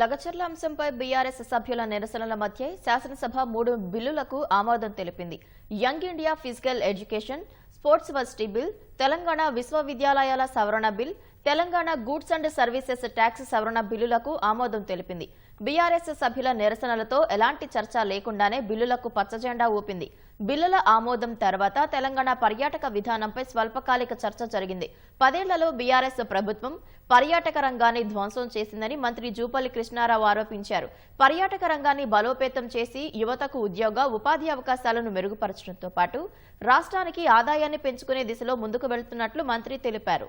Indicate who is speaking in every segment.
Speaker 1: లగచర్ల అంశంపై బీఆర్ఎస్ సభ్యుల నిరసనల మధ్య శాసనసభ మూడు బిల్లులకు ఆమోదం తెలిపింది. Young India physical education sports varsity bill Telangana విశ్వవిద్యాలయాల సవరణ bill Telangana goods and services tax సవరణ బిల్లులకు ఆమోదం తెలిపింది. బీఆర్ఎస్ సభ్యుల నిరసనలతో ఎలాంటి చర్చ లేకుండానే బిల్లులకు పచ్చజెండా ఊపింది. బిల్లుల ఆమోదం తర్వాత తెలంగాణ పర్యాటక విధానంపై స్వల్పకాలిక చర్చ జరిగింది. పదేళ్ళలో బీఆర్ఎస్ ప్రభుత్వం పర్యాటక రంగాన్ని ధ్వంసం చేసిందని మంత్రి జూపల్లి కృష్ణారావు ఆరోపించారు. పర్యాటక రంగాన్ని బలోపేతం చేసి యువతకు ఉద్యోగ ఉపాధి అవకాశాలను మెరుగుపరచడంతో పాటు రాష్ట్రానికి ఆదాయాన్ని పెంచుకునే దిశలో ముందుకు వెళ్తున్నట్లు మంత్రి తెలిపారు.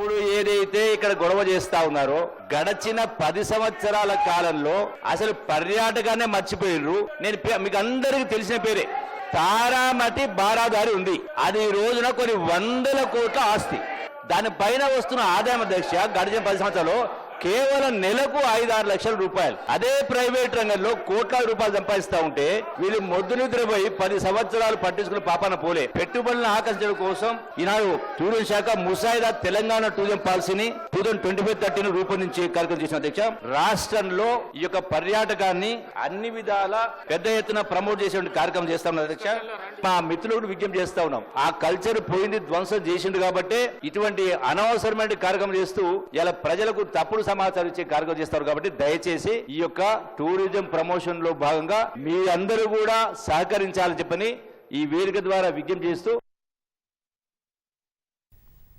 Speaker 2: ఇప్పుడు ఏదైతే ఇక్కడ గొడవ చేస్తా ఉన్నారో గడచిన పది సంవత్సరాల కాలంలో అసలు పర్యాటకాన్ని మర్చిపోయినరు నేను పే- మీకు అందరికి తెలిసిన పేరే. తారామతి బారాదారి ఉంది. అది ఈ రోజున కొన్ని వందల కోట్ల ఆస్తి. దానిపైన వస్తున్న ఆదాయం అధ్యక్ష గడిచిన పది సంవత్సరాలు కేవలం నెలకు ఐదు ఆరు లక్షల రూపాయలు. అదే ప్రైవేట్ రంగంలో కోట్లాది రూపాయలు సంపాదిస్తా ఉంటే వీళ్ళు మొద్దు నిద్రపోయి పది సంవత్సరాలు పట్టించుకుని పాపన పోలే. పెట్టుబడులను ఆకర్షించడం కోసం ఈనాడు టూరిజం శాఖ ముసాయిదా తెలంగాణ టూరిజం పాలసీని టూ థౌసండ్ ట్వంటీ ఫైవ్ థర్టీని రూపొందించి కార్యక్రమం చేసిన అధ్యక్ష. రాష్ట్రంలో ఈ యొక్క పర్యాటకాన్ని అన్ని విధాల పెద్ద ఎత్తున ప్రమోట్ చేసే కార్యక్రమం చేస్తా ఉన్నాం అధ్యక్ష. మా మిత్రులకు విజ్ఞప్తి చేస్తా ఉన్నాం. ఆ కల్చర్ పోయింది ధ్వంసం చేసిండు కాబట్టి ఇటువంటి అనవసరమైన కార్యక్రమం చేస్తూ ఇలా ప్రజలకు తప్పుడు సమాచారం ఇచ్చి కార్గో చేస్తారు కాబట్టి దయచేసి ఈ యొక్క టూరిజం ప్రమోషన్లో భాగంగా మీ అందరూ కూడా సహకరించాలని చెప్పని ఈ వేదిక ద్వారా విజ్ఞప్తి చేస్తూ